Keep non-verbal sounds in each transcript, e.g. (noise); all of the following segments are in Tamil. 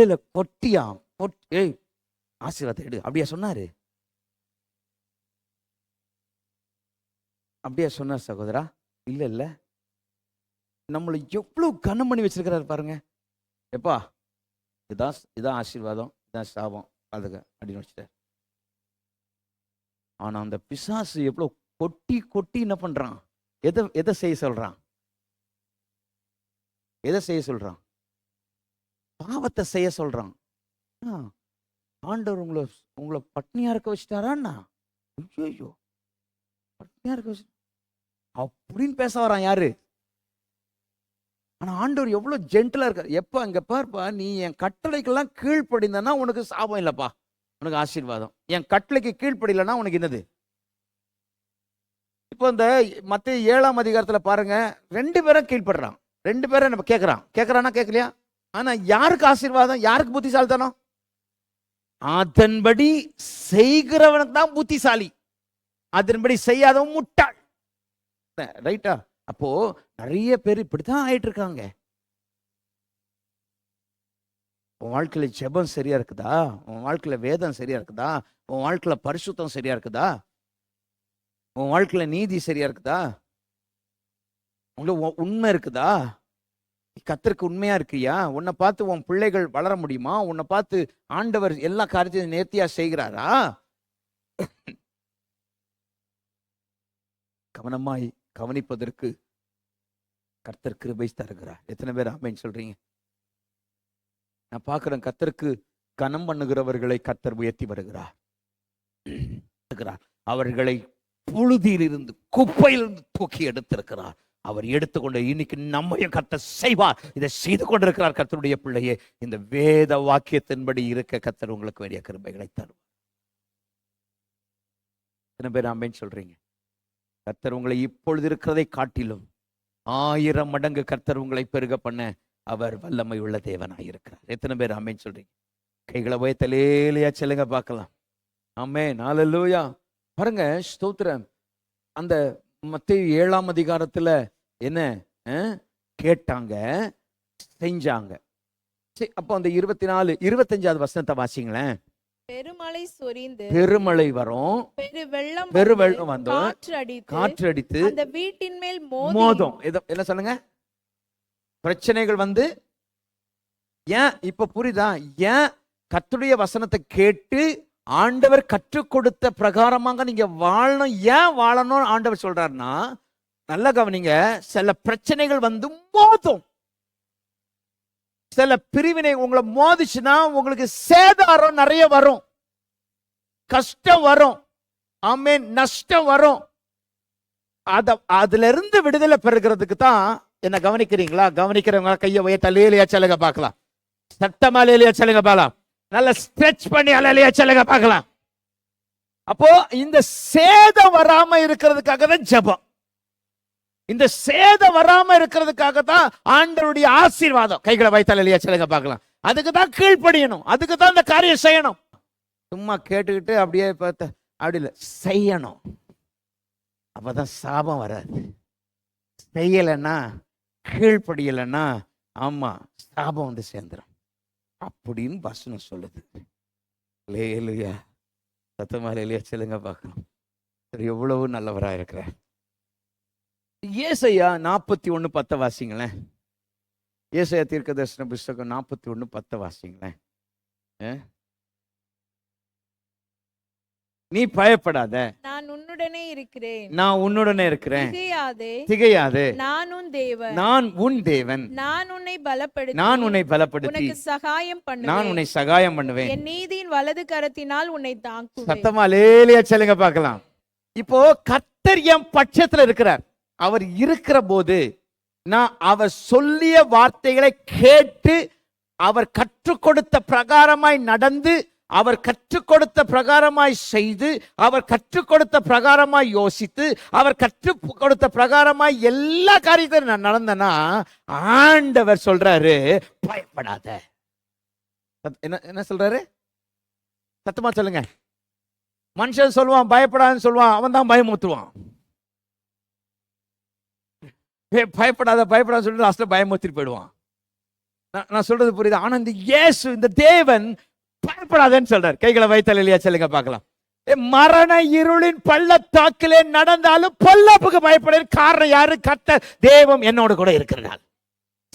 இல்லை கொட்டியா கொட்டி ஏய் ஆசீர்வாதம் எடு. அப்படியா சொன்னாரு? அப்படியா சொன்னார் சகோதரா? இல்ல இல்ல. நம்மளை எவ்வளவு கனம் பண்ணி வச்சிருக்கிறாரு பாருங்க. எப்பா இதான் இதான் ஆசீர்வாதம் இதான் சாபம். அதுக்கு அப்படின்னு வச்சுட்டார் ஆனா அந்த பிசாசு எவ்வளவு கொட்டி கொட்டி என்ன பண்றான்? எதை எதை செய்ய சொல்றான்? எதை செய்ய சொல்றான்? பாவத்தை செய்ய சொல்றான். ஆண்டவர் உங்களை உங்களை பட்னியா இருக்க வச்சுட்டாரான்னா ஐயோ பட்னியா இருக்க வச்சு அப்படின்னு பேச வரான் யாரு? ஆனா ஆண்டவர் எவ்வளவு ஜென்டலா இருக்கார். எப்ப அங்க பாருப்பா நீ என் கட்டளைக்கெல்லாம் கீழ்ப்படிந்தனா உனக்கு சாபம் இல்லப்பா. உனக்கு ஆசீர்வாதம். என் கட்டளைக்கு கீழ்ப்படியலன்னா உனக்கு என்னது? இப்போ இந்த மத்திய ஏழாம் அதிகாரத்துல பாருங்க ரெண்டு பேரும் கீழ்படுறான் ரெண்டு பேரும் நம்ம கேட்கறான் கேட்குறானா கேட்கலையா ஆனா யாருக்கு ஆசீர்வாதம்? யாருக்கு புத்திசாலித்தனம்? அதன்படி செய்கிறவனுக்கு தான் புத்திசாலி. அதன்படி செய்யாதவன் முட்டாள். ரைட்டா? அப்போ நிறைய பேர் இப்படித்தான் ஆயிட்டு இருக்காங்க உன் வாழ்க்கையில ஜெபம் சரியா இருக்குதா? உன் வாழ்க்கையில வேதம் சரியா இருக்குதா? உன் வாழ்க்கையில பரிசுத்தம் சரியா இருக்குதா? உன் வாழ்க்கையில நீதி சரியா இருக்குதா? உங்களுக்கு உ- உண்மை இருக்குதா? கத்தருக்கு உண்மையா இருக்கியா? உன்னை பார்த்து உன் பிள்ளைகள் வளர முடியுமா? உன்னை பார்த்து ஆண்டவர் எல்லா காரியத்தையும் நேர்த்தியா செய்கிறாரா? கவனமாய் கவனிப்பதற்கு கர்த்தர் கிருபை தருகிறார். எத்தனை பேர் ஆமைன்னு சொல்றீங்க? நான் பார்க்குறேன் கத்தருக்கு கனம் பண்ணுகிறவர்களை கத்தர் உயர்த்தி வருகிறார். அவர்களை புழுதியிலிருந்து குப்பையிலிருந்து தூக்கி எடுத்திருக்கிறார். அவர் எடுத்துக்கொண்டு இன்னைக்கு நம்மையும் கர்த்தர் செய்வார். இதை செய்து கொண்டிருக்கிறார் கர்த்தருடைய பிள்ளையே. இந்த வேத வாக்கியத்தின்படி இருக்க கர்த்தர் உங்களுக்கு வேண்டிய கிருபைகளை தருவார். எத்தனை பேர் ஆமைன்னு சொல்றீங்க? கர்த்தர் உங்களை இப்பொழுது இருக்கிறதை காட்டிலும் ஆயிரம் மடங்கு கர்த்தர் உங்களை பெருக பண்ண அவர் வல்லமை உள்ள தேவனாயிருக்கிறார் எத்தனை பேர் ஆமைன்னு சொல்றீங்க? கைகளை வயத்தலேலியா செல்லுங்க பார்க்கலாம். ஆமே நாலல்லூயா பாருங்க ஸ்தோத்திரம். அந்த மத்திய ஏழாம் அதிகாரத்துல என்ன? கேட்டாங்க செஞ்சாங்க. சரி அப்போ அந்த இருபத்தி நாலு இருபத்தஞ்சாவது வசனத்தை வாசிங்களேன். பெருமழை சொரிந்து பெருமழை வரும். பெரு வெள்ளம் பெரு வெள்ளம் வந்து காற்று அடித்து அந்த வீட்டின் மேல் மோதி மோதும். என்ன சொல்லுங்க? பிரச்சனைகள் வந்து ஏன் இப்ப புரியுதா? ஏன் கர்த்தருடைய வசனத்தை கேட்டு ஆண்டவர் கற்றுக் கொடுத்த பிரகாரமாக நீங்க வாழணும்? ஏன் வாழணும் ஆண்டவர் சொல்றாருன்னா நல்ல கவனிங்க சில பிரச்சனைகள் வந்து மோதும். சில பிரிவினை உங்களை மோதிச்சுன்னா உங்களுக்கு சேதாரம் நிறைய வரும். கஷ்டம் வரும். ஆமே நஷ்டம் வரும். அத அதுல இருந்து விடுதலை பெறுகிறதுக்கு தான் என்ன கவனிக்கிறீங்களா? கவனிக்கிறவங்க கையை உயர்த்த லேலியா சொல்லுங்க பார்க்கலாம். சத்தமா லேலியா சொல்லுங்க பார்க்கலாம். நல்ல ஸ்ட்ரெச் பண்ணி அலையிலையா சொல்லுங்க பார்க்கலாம். அப்போ இந்த சேதம் வராம இருக்கிறதுக்காக தான் ஜெபம். இந்த சேதம் வராம இருக்கிறதுக்காக தான் ஆண்டருடைய ஆசீர்வாதம். கைகளை வைத்தால் இல்லையா சிலங்க பார்க்கலாம். அதுக்கு தான் கீழ்ப்படியணும். அதுக்கு தான் இந்த காரியம் செய்யணும். சும்மா கேட்டுக்கிட்டு அப்படியே பார்த்த அப்படி இல்லை. செய்யணும். அப்பதான் சாபம் வராது. செய்யலைன்னா கீழ்ப்படியலைன்னா ஆமா சாபம் வந்து சேர்ந்துடும் அப்படின்னு வசனம் சொல்லுது. இல்லையா சத்தமா இல்லையா சொல்லுங்க பார்க்கலாம். சரி எவ்வளவு நல்லவராக இருக்கிறேன் ஏசையா நாற்பத்தி ஒண்ணு பத்த வாசிங்களேன். ஏசையா தீர்க்க தரிசன புஸ்தகம் நாற்பத்தி ஒண்ணு பத்த வாசிங்களேன்? நீ பயப்படாத. நான் உன்னுடனே இருக்கிறேன். நான் உன்னுடனே இருக்கிறேன். திகையாதே. திகையாது. நான் உன் தேவன். நான் உன் தேவன். நான் உன்னை பலப்படுத்தி நான் உன்னை பலப்படுத்தி. உனக்கு சகாயம் நான் பண்ணுவேன் உன்னை சகாயம் பண்ணுவேன். என் நீதியின் வலது கரத்தினால் உன்னை தாங்குவேன் சத்தமா லேலியா சொல்லுங்க பார்க்கலாம். இப்போ கர்த்தர் என் பட்சத்துல இருக்கிறார். அவர் இருக்கிற போது நான் அவர் சொல்லிய வார்த்தைகளை கேட்டு அவர் கற்றுக் கொடுத்த பிரகாரமாய் நடந்து அவர் கற்றுக் கொடுத்த பிரகாரமாய் செய்து அவர் கற்றுக் கொடுத்த பிரகாரமாய் யோசித்து அவர் கற்றுக் கொடுத்த பிரகாரமாய் எல்லா காரியத்தையும் நான் நடந்தேன்னா ஆண்டவர் சொல்றாரு பயப்படாத. சத்- என்ன என்ன சொல்றாரு? சத்தமா சொல்லுங்க. மனுஷன் சொல்லுவான் பயப்படாதுன்னு சொல்லுவான் அவன் தான் பயமுத்துவான் பயப்படாத பயப்படாத சொல்லிட்டு லாஸ்ட்டில் பயமுறுத்திட்டு போயிடுவான். நான் நான் சொல்றது புரியுது? ஆனால் இந்த இயேசு இந்த தேவன் பயப்படாதேன்னு சொல்றார். கைகளை வைத்தல் இல்லையா சொல்லுங்க பார்க்கலாம். மரண இருளின் பள்ளத்தாக்கிலே நடந்தாலும் பொல்லாப்புக்கு பயப்பட காரணம் யாரு? கத்த தேவம் என்னோட கூட இருக்கிறதால்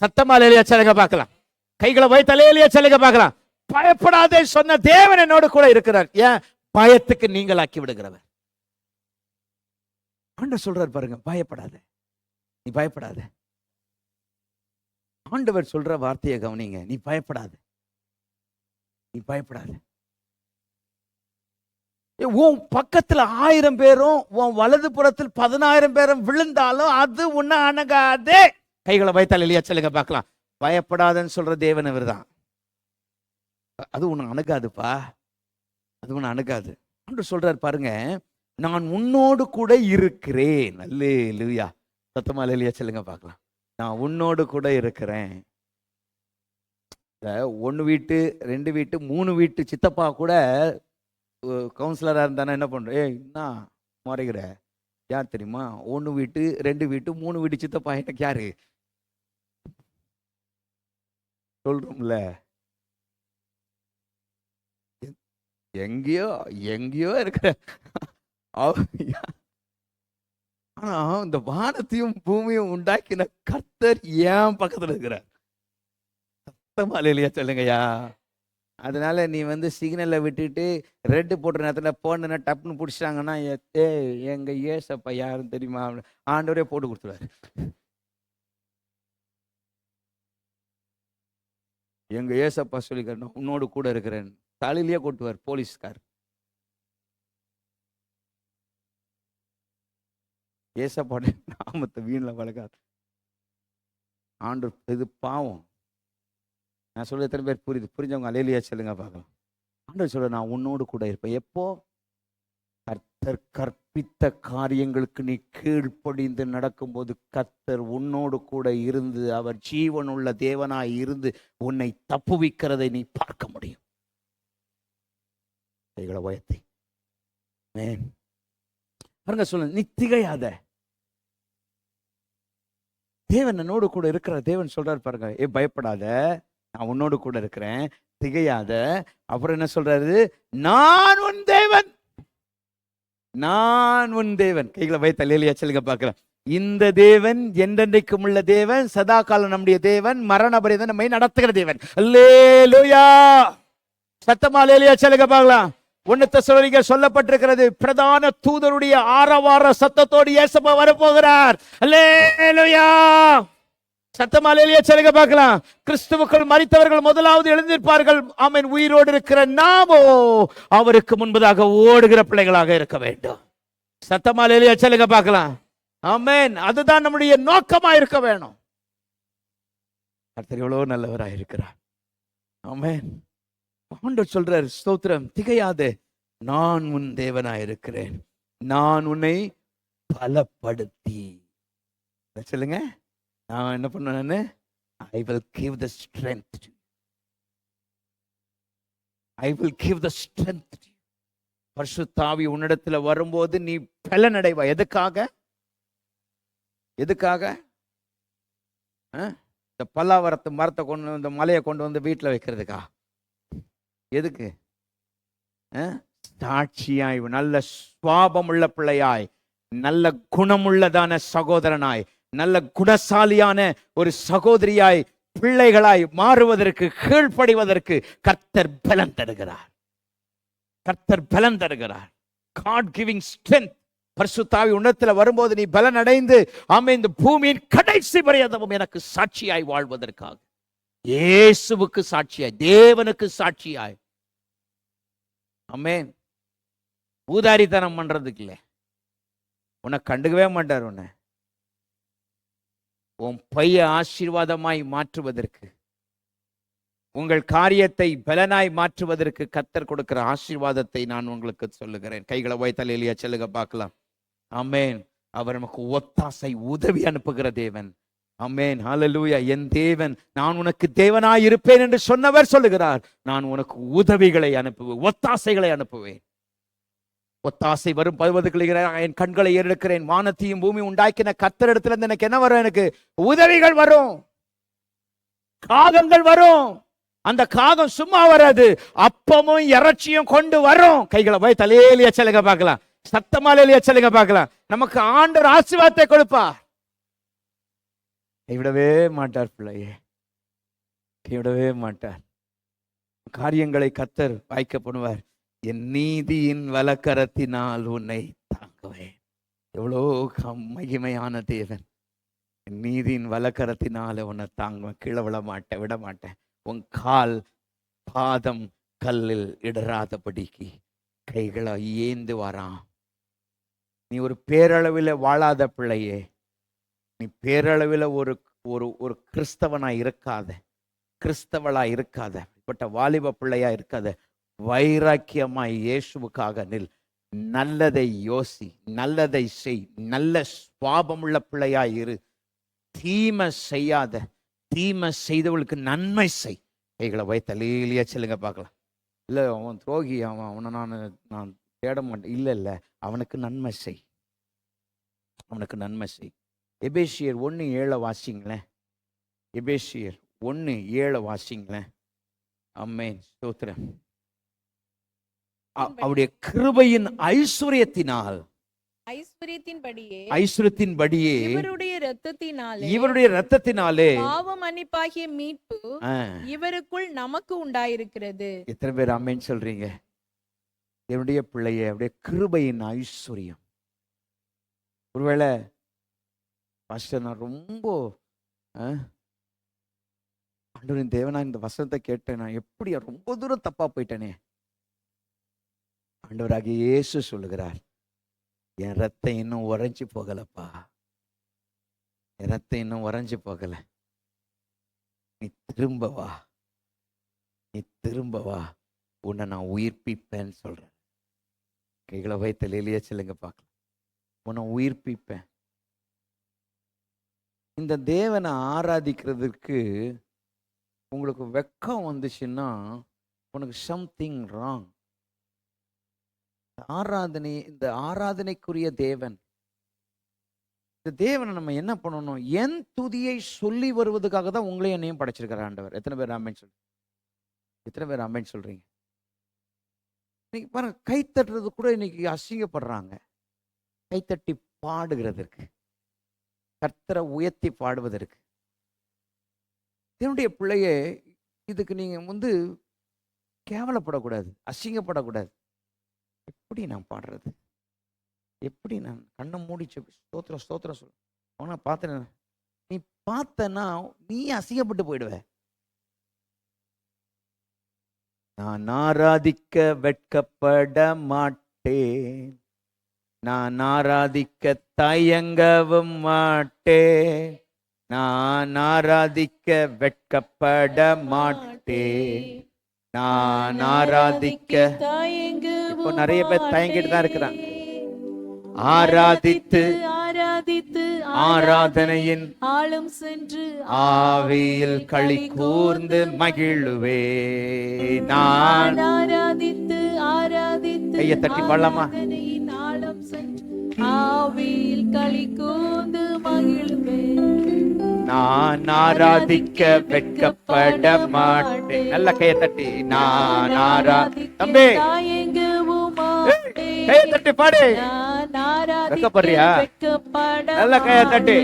சத்தமா இல்லையா சொல்லுங்க பார்க்கலாம். கைகளை வைத்தலே இல்லையா சொல்லுங்க பார்க்கலாம். பயப்படாதே சொன்ன தேவன் என்னோட கூட இருக்கிறார். ஏன்? பயத்துக்கு நீங்களாக்கி விடுகிறவர். ஆண்டவர் சொல்றார் பாருங்க பயப்படாதே. நீ பயப்படாத. ஆண்டவர் சொல்ற வார்த்தையை கவனிங்க. நீ பயப்படாத. நீ பயப்படாத. உன் பக்கத்துல ஆயிரம் பேரும் உன் வலது புறத்தில் பதினாயிரம் பேரும் விழுந்தாலும் அது உன்னை அணுகாதே. கைகளை வைத்தால் இல்லையா சொல்லுங்க பார்க்கலாம். பயப்படாதன்னு சொல்ற தேவன் இவர்தான். அது உன்னை அணுகாதுப்பா. அது ஒன்று அணுகாது. அன்று சொல்றார் பாருங்க நான் உன்னோடு கூட இருக்கிறேன். அல்லே லூயா சத்தமா இல்லையா சொல்லுங்க பார்க்கலாம். நான் உன்னோடு கூட இருக்கிறேன். ஒன்று வீட்டு ரெண்டு வீட்டு மூணு வீட்டு சித்தப்பா கூட கவுன்சிலராக இருந்தானா என்ன பண்ணுற ஏய் என்ன முறைகிற யார் தெரியுமா? ஒன்று வீட்டு ரெண்டு வீட்டு மூணு வீட்டு சித்தப்பா எனக்கு யாரு? சொல்றோம்ல. எங்கேயோ எங்கேயோ இருக்கிற ஆனா இந்த வானத்தையும் பூமியும் உண்டாக்கின கர்த்தர் ஏன் பக்கத்துல இருக்கிறார்? சத்தமா இல்லையா சொல்லுங்கய்யா? அதனால நீ வந்து சிக்னலை விட்டுட்டு ரெட்டு போடுற நேரத்தில் போன டப்புன்னு பிடிச்சிட்டாங்கன்னா ஏ எங்க ஏசப்பா யாருன்னு தெரியுமா? ஆண்டவரே போட்டு கொடுத்துருவாரு. எங்க ஏசப்பா சொல்லிக்கிறேன் உன்னோடு கூட இருக்கிறேன். தலையிலேயே கொட்டுவார் போலீஸ்கார். ஏசப்பாடு (laughs) நாமத்தை வீணில் வளர்க்காது. ஆண்டு இது பாவம். நான் சொல்ல எத்தனை பேர் புரியுது? புரிஞ்சவங்க அலையிலியா சொல்லுங்க பார்க்கலாம். ஆண்டவர் சொல்ல நான் உன்னோடு கூட இருப்பேன். எப்போ? கர்த்தர் கற்பித்த காரியங்களுக்கு நீ கீழ்ப்படிந்து நடக்கும்போது கர்த்தர் உன்னோடு கூட இருந்து அவர் ஜீவனுள்ள தேவனாய் இருந்து உன்னை தப்புவிக்கிறதை நீ பார்க்க முடியும். கைகளை உயர்த்தி. பாருங்க சொல்லுங்க நீ திகையாத தேவன் என்னோடு கூட இருக்கிற தேவன் சொல்றாரு பாருங்க ஏ பயப்படாத நான் உன்னோடு கூட இருக்கிறேன் திகையாத. அப்புறம் என்ன சொல்றாரு? நான் உன் தேவன். நான் உன் தேவன். கைகளை வைத்த லேலியா சொல்லுங்க பார்க்கலாம். இந்த தேவன் என்றென்றைக்கும் உள்ள தேவன் சதா காலம் நம்முடைய தேவன் மரண பரிதம் நம்மை நடத்துகிற தேவன். சத்தமா லேலியா சொல்லுங்க பார்க்கலாம். உன்னத்த சொல்லிங்க சொல்லப்பட்டிருக்கிறது பிரதான தூதருடைய ஆரவார சத்தத்தோடு இயேசப்பா வரப்போகிறார். அல்லேலூயா! சத்தமா லேலியா சொல்லுங்க பார்க்கலாம். கிறிஸ்துவுக்குள் மறித்தவர்கள் முதலாவது எழுந்திருப்பார்கள். அவன் உயிரோடு இருக்கிற நாமோ அவருக்கு முன்பதாக ஓடுகிற பிள்ளைகளாக இருக்க வேண்டும். சத்தமா லேலியா சொல்லுங்க பார்க்கலாம். ஆமென். அதுதான் நம்முடைய நோக்கமா இருக்க வேணும். கர்த்தர் எவ்வளவு நல்லவராக இருக்கிறார் ஆமேன். ஆண்டவர் சொல்றார் ஸ்தோத்திரம் திகையாது நான் உன் தேவனா இருக்கிறேன் நான் உன்னை பலப்படுத்தி. சொல்லுங்க. நான் என்ன பண்ணு I will give the strength I will give the strength பரிசுத்தாவி உன்னிடத்துல வரும்போது நீ பலனடைவா. எதுக்காக? எதுக்காக? இந்த பல்லாவரத்து மரத்தை கொண்டு வந்து இந்த மலையை கொண்டு வந்து வீட்டில் வைக்கிறதுக்கா? எதுக்கு? சாட்சியாய் நல்ல சுவாபம் உள்ள பிள்ளையாய் நல்ல குணமுள்ளதான சகோதரனாய் நல்ல குணசாலியான ஒரு சகோதரியாய் பிள்ளைகளாய் மாறுவதற்கு கீழ்ப்படிவதற்கு கர்த்தர் பலன் தருகிறார். கர்த்தர் பலன் தருகிறார். காட் கிவிங் ஸ்ட்ரென்த் பரிசுத்தாவி உன்னத்துல வரும்போது நீ பலன் அடைந்து ஆமே இந்த பூமியின் கடைசி பரியந்தமும் எனக்கு சாட்சியாய் வாழ்வதற்காக. இயேசுவுக்கு சாட்சியாய் தேவனுக்கு சாட்சியாய். ஆமென். பூதாரித்தனம் பண்றதுக்கு இல்லை. உன்னை கண்டுக்கவே மாட்டார் உன்னை. உன் பைய ஆசீர்வாதமாய் மாற்றுவதற்கு உங்கள் காரியத்தை பலனாய் மாற்றுவதற்கு கத்தர் கொடுக்கிற ஆசீர்வாதத்தை நான் உங்களுக்கு சொல்லுகிறேன். கைகளை வைத்தல் இல்லையா சொல்லுங்க பார்க்கலாம். அமேன் அவர் நமக்கு ஒத்தாசை உதவி அனுப்புகிற தேவன். அம்மேன் ஹalleluya. என் தேவன் நான் உனக்கு தேவனாய் இருப்பேன் என்று சொன்னவர் சொல்லுகிறார். நான் உனக்கு உதவிகளை அனுப்புவேன் ஒத்தாசைகளை அனுப்புவேன். ஒத்தாசை வரும் பருவது என் கண்களை ஏறெடுக்கிறேன் வானத்தையும் பூமி உண்டாக்கின கத்தரிடத்துல இருந்து எனக்கு என்ன வரும்? எனக்கு உதவிகள் வரும். காகங்கள் வரும். அந்த காகம் சும்மா வராது. அப்பமும் இறைச்சியும் கொண்டு வரும். கைகளை போய் தலையிலேயே சொல்லுங்க பார்க்கலாம். சத்தமாலேயே சொல்லுங்க பார்க்கலாம். நமக்கு ஆண்டவர் ஆசிர்வாதத்தை கொடுப்பார். கைவிடவே மாட்டார் பிள்ளையே. கைவிடவே மாட்டார். காரியங்களை கத்தர் வாய்க்கப்படுவார். என் நீதியின் வலக்கரத்தினால் உன்னை தாங்குவேன். எவ்வளோ கம்- மகிமையான தேவன். என் நீதியின் வலக்கரத்தினால உன்னை தாங்குவேன். கீழே விட மாட்டேன் விட மாட்டேன். உன் கால் பாதம் கல்லில் இடராதபடிக்கு கைகளை ஏந்து வரான் நீ ஒரு பேரளவில் வாழாத பிள்ளையே. நீ பேரளவில் ஒரு ஒரு ஒரு கிறிஸ்தவனா இருக்காத. கிறிஸ்தவளாக இருக்காத. இப்பட்ட வாலிப பிள்ளையா இருக்காத. வைராக்கியமாய் இயேசுவுக்காக நில். நல்லதை யோசி. நல்லதை செய். நல்ல சுவாபமுள்ள பிள்ளையா இரு. தீமை செய்யாத. தீமை செய்தவளுக்கு நன்மை செய். கைகளை போய் தலையிலேயே செல்லுங்க பார்க்கலாம். இல்லை அவன் துரோகி. அவன் அவனை நான் நான் தேட மாட்டேன். இல்லை இல்லை. அவனுக்கு நன்மை செய். அவனுக்கு நன்மை செய். எபேசியர் ஒன்று ஏழை வாசிங்களேன். எபேசியர் ஒன்று ஏழை வாசிங்களேன். அம்மேன் ஸ்தோத்திரம். அவருடைய கிருபையின் ஐஸ்வர்யத்தினால் ஐஸ்வர்யத்தின்படியே ஐஸ்வர்யத்தின்படியே இவருடைய இரத்தத்தினாலே இவருடைய ரத்தத்தினாலே பாவ மன்னிப்பாகிய மீட்பு இவருக்குள் நமக்கு உண்டாயிருக்கிறது. எத்தனை பேர் அம்மேன்னு சொல்றீங்க? என்னுடைய பிள்ளைய அவருடைய கிருபையின் ஐஸ்வர்யம். ஒருவேளை பாஸ்டர் நான் ரொம்ப ஆ, ஆண்டவரின் தேவனா இந்த வசனத்தை கேட்டேன். நான் எப்படி ரொம்ப தூரம் தப்பா போயிட்டேனே. ஆண்டவராகிய இயேசு சொல்லுகிறார் என் ரத்தம் இன்னும் உறைஞ்சி போகலப்பா. என் ரத்தம் இன்னும் உறைஞ்சி போகல. நீ திரும்ப வா. நீ திரும்ப வா. உன்னை நான் உயிர்ப்பிப்பேன்னு சொல்றேன். கைகளை வைத்த எளிய சொல்லுங்க பார்க்கலாம். உன்னை உயிர்ப்பிப்பேன். இந்த தேவனை ஆராதிக்கிறதுக்கு உங்களுக்கு வெக்கம் வந்துச்சுன்னா உனக்கு சம்திங் ராங் ஆராதனை இந்த ஆராதனைக்குரிய தேவன். இந்த தேவனை நம்ம என்ன பண்ணணும்? என் துதியை சொல்லி வருவதுக்காக தான் உங்களையும் என்னையும் படைச்சிருக்கிற ஆண்டவர். எத்தனை பேர் ஆமேன்னு சொல்லி எத்தனை பேர் ஆமேன்னு சொல்றீங்க? இன்னைக்கு பாருங்க கை தட்டுறது கூட இன்னைக்கு அசிங்கப்படுறாங்க. கைத்தட்டி பாடுகிறதற்கு. கர்த்தரை உயர்த்தி பாடுவதற்கு. என்னுடைய பிள்ளையே இதுக்கு நீங்க வந்து கேவலப்படக்கூடாது அசிங்கப்படக்கூடாது. எப்படி நான் பாடுறது? எப்படி நான் கண்ணை மூடிச்சு ஸ்தோத்திரம் ஸ்தோத்திரம் சொல். அவனா பார்த்தேன் நீ பார்த்தனா நீ அசிங்கப்பட்டு போயிடுவ. நான் ஆராதிக்க வெட்கப்பட மாட்டேன். நான் ஆராதிக்க தயங்கவும் மாட்டேன். நான் ஆராதிக்க வெட்கப்பட மாட்டேன். நான் ஆராதிக்க இப்போ நிறைய பேர் தயங்கிட்டு தான் இருக்கிறாங்க. ஆராதித்து ஆராதித்து ஆராதனையின் ஆளும் சென்று ஆவியில் களி கூர்ந்து மகிழுவே. நான் ஆராதித்து ஆராதித்து கையை தட்டி பாடலாமா? ஆவியில் களி கூர்ந்து மகிழ்வே நான் ஆராதிக்க வெட்கப்பட மாட்டேன். நல்ல கையை தட்டி நான் ஆரா தம்பி. கையை தட்டி பாடு? வெட்கப்பட நல்ல கையை தட்டி.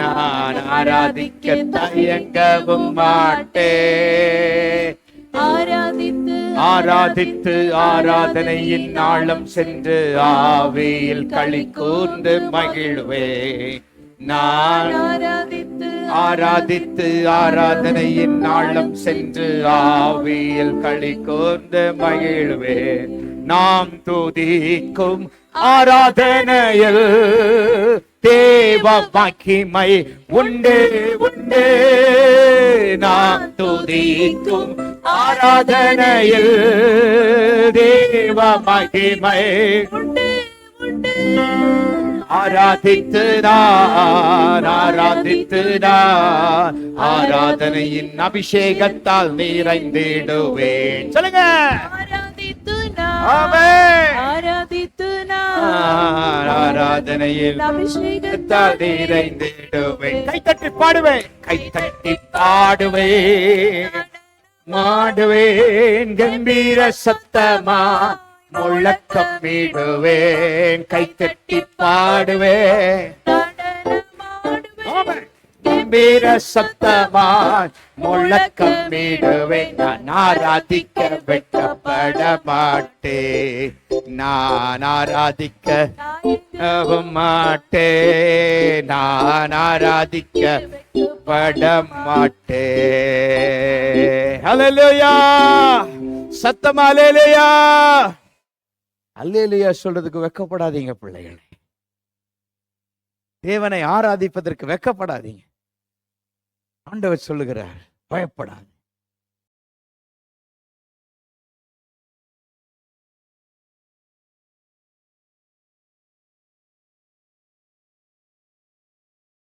நான் ஆராதிக்க தயங்கவும் மாட்டேன். ஆராதித்து ஆராதித்து ஆராதனையின் நாளம் சென்று ஆவியில் களி கூர்ந்து மகிழ்வே. நான் ஆராதித்து ஆராதித்து ஆராதனையின் நாளம் சென்று ஆவியில் களி கூர்ந்து மகிழ்வே. நாம் துதிக்கும் ஆராதனையில் தேவ மகிமை உண்டு உண்டு. நாம் துதிக்கும் ஆராதனையில் தேவ மகிமை உண்டு உண்டு. ஆராதித்து ஆராதித்து ஆராதனையின் அபிஷேகத்தால் நிறைந்திடுவேன். சொல்லுங்க. ஆராதித்து நான் ஆராதனையில் அபிஷேகத்தால் நிறைந்திடுவேன். கை தட்டி பாடுவேன். கை தட்டி பாடுவேன். மாடுவேன். கம்பீர சத்தமா முழக்கமிடுவேன் கை தட்டி பாடுவேன். கம்பீர சத்தமாய் முழக்கமிடுவேன். நான் ஆராதிக்க வெட்கப்பட மாட்டே நான் ஆராதிக்க மாட்டே நான் ஆராதிக்க பட மாட்டே சத்தமா ஹalleluya! அல்லேலையா சொல்றதுக்கு வெக்கப்படாதீங்க பிள்ளைகளே. தேவனை ஆராதிப்பதற்கு வெக்கப்படாதீங்க ஆண்டவர் சொல்லுகிறார் பயப்படாது.